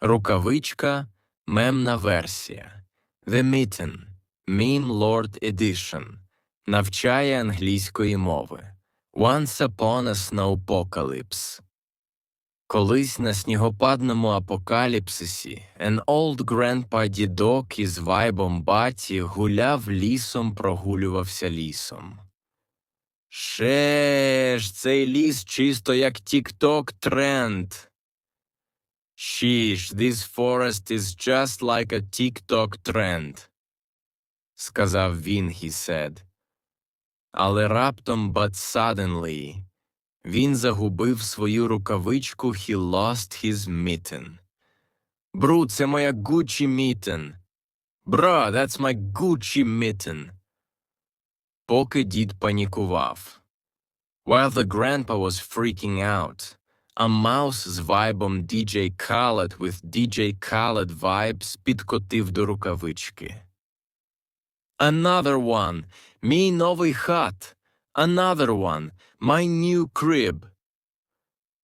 Рукавичка мемна версія. The Mitten Meme Lord Edition навчає англійської мови. Once upon a snowpocalypse. Колись на снігопадному апокаліпсисі an old grandpa дідок із вайбом баті гуляв лісом, прогулювався лісом. Ще ж, цей ліс чисто як TikTok тренд. Sheesh, this forest is just like a TikTok trend. Сказав він, he said. Але раптом, but suddenly, він загубив свою рукавичку, he lost his mitten. Бру, це моя Gucci mitten. Бра, that's my Gucci mitten. Поки дід панікував. While the grandpa was freaking out, a mouse з вайбом DJ Khaled with DJ Khaled vibes підкотив до рукавички. Another one. Мій новий хат. Another one. My new crib.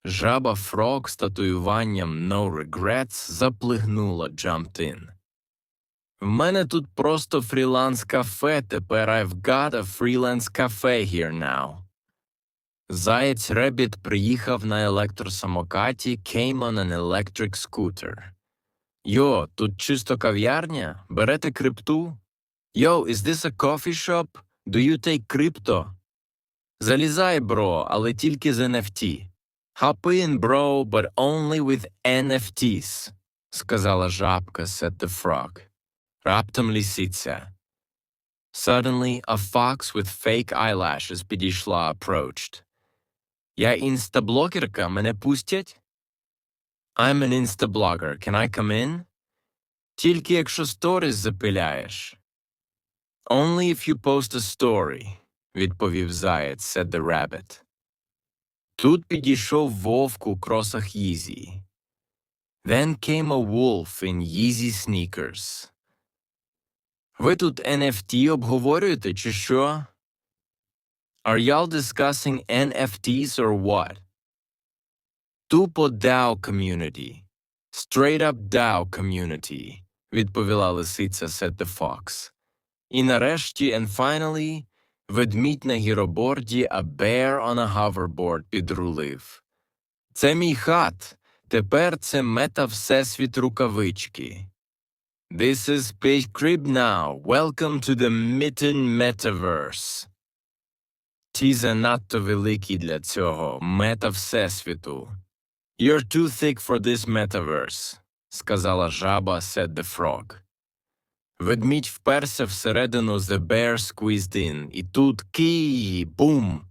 Жаба Фрог з татуюванням No Regrets заплигнула jumped in. В мене тут просто фріланс кафе, тепер I've got a freelance cafe here now. Заєць Ребіт приїхав на електросамокаті came on an electric scooter. Йо, тут чисто кав'ярня? Берете крипту? Yo, is this a coffee shop? Do you take crypto? Залізай, бро, але тільки з NFT. Hop in, bro, but only with NFTs, сказала жабка, said the frog. Раптом лісиця. Suddenly, a fox with fake eyelashes підійшла approached. Я інстаблогерка, мене пустять? I'm an instablogger, can I come in? Тільки якщо сторіс запиляєш. Only if you post a story, відповів заєць, said the rabbit. Тут підійшов вовк у кросах Їзі. Then came a wolf in Yeezy sneakers. Ви тут NFT обговорюєте, чи що? Are y'all discussing NFTs or what? Тупо DAO community. Straight up DAO community, відповіла лисиця said the fox. І нарешті, and finally, ведмідь на гіроборді, a bear on a hoverboard підрулив. Це мій хат. Тепер це мета всесвіт рукавички. This is Big Crib now. Welcome to the Mitten Metaverse. Ті занадто великі для цього мета всесвіту. You're too thick for this metaverse, сказала жаба, said the frog. Ведмідь вперся всередину The Bear squeezed in, і тут кі, бум.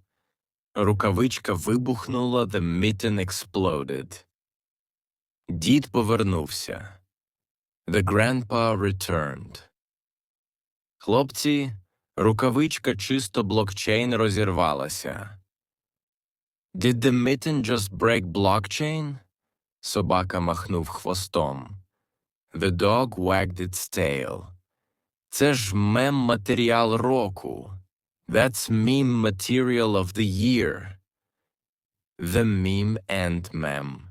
Рукавичка вибухнула, the mitten exploded. Дід повернувся. The grandpa returned. Хлопці, рукавичка чисто блокчейн розірвалася. Did the mitten just break blockchain? Собака махнув хвостом. The dog wagged its tail. Це ж мем матеріал року. That's meme material of the year. The meme and mem.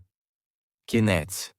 Кінець.